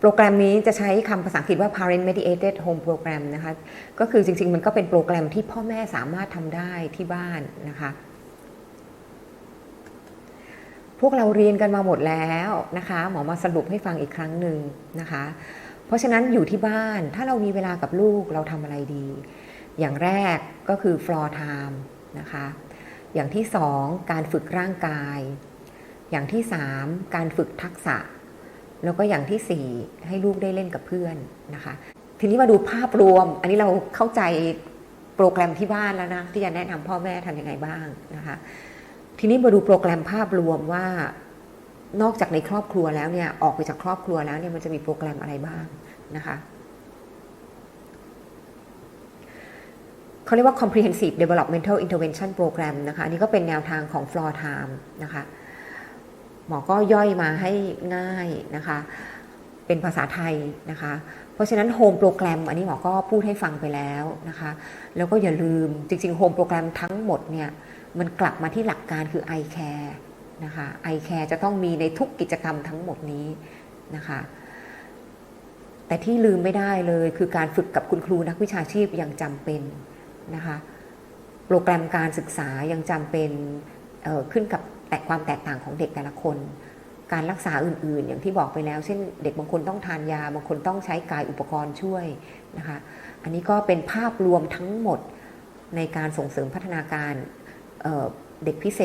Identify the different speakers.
Speaker 1: โปรแกรมนี้จะใช้คำภาษาอังกฤษว่า parent mediated home program นะคะ ก็คือจริง ๆ มันก็เป็นโปรแกรมที่พ่อแม่สามารถทำได้ที่บ้านนะคะ พวกเราเรียนกันมาหมดแล้วนะคะ หมอมาสรุปให้ฟังอีกครั้งหนึ่งนะคะ เพราะฉะนั้นอยู่ที่บ้านถ้าเรามีเวลากับลูกเราทำอะไรดี อย่างแรกก็คือ floor time นะคะ อย่างที่สองการฝึกร่างกาย อย่างที่สามการฝึกทักษะ แล้วก็อย่างที่สี่ให้ลูกได้เล่นกับเพื่อนนะคะ ทีนี้มาดูภาพรวม อันนี้เราเข้าใจโปรแกรมที่บ้านแล้วนะ ที่จะแนะนำพ่อแม่ทำยังไงบ้างนะคะ ทีนี้มาดูโปรแกรมภาพรวมว่านอกจากในครอบครัวแล้วเนี่ยออกไปจากครอบครัวแล้วเนี่ยมันจะมีโปรแกรมอะไรบ้างนะคะเขาเรียกว่า comprehensive developmental intervention program นะคะ อันนี้ก็เป็นแนวทางของ floor time นะคะ หมอก็ย่อยมาให้ง่ายนะคะ เป็นภาษาไทยนะคะ เพราะฉะนั้นโฮมโปรแกรมอันนี้หมอก็พูดให้ฟังไปแล้วนะคะ แล้วก็อย่าลืมจริงๆโฮมโปรแกรมทั้งหมดเนี่ยมันกลับมาที่หลักการคือ i care นะคะ i care จะต้องมีในทุกกิจกรรมทั้งหมดนี้นะคะ แต่ที่ลืมไม่ได้เลยคือการฝึกกับคุณครูนักวิชาชีพยังจำเป็นนะคะ โปรแกรมการศึกษายังจำเป็น ขึ้นกับแต่ความแตกต่างของเด็กแต่ละคน การรักษาอื่น ๆ อย่างที่บอกไปแล้ว เช่นเด็กบางคนต้องทานยา บางคนต้องใช้กายอุปกรณ์ช่วยนะคะ อันนี้ก็เป็นภาพรวมทั้งหมดในการส่งเสริมพัฒนาการเเด็กพิเศ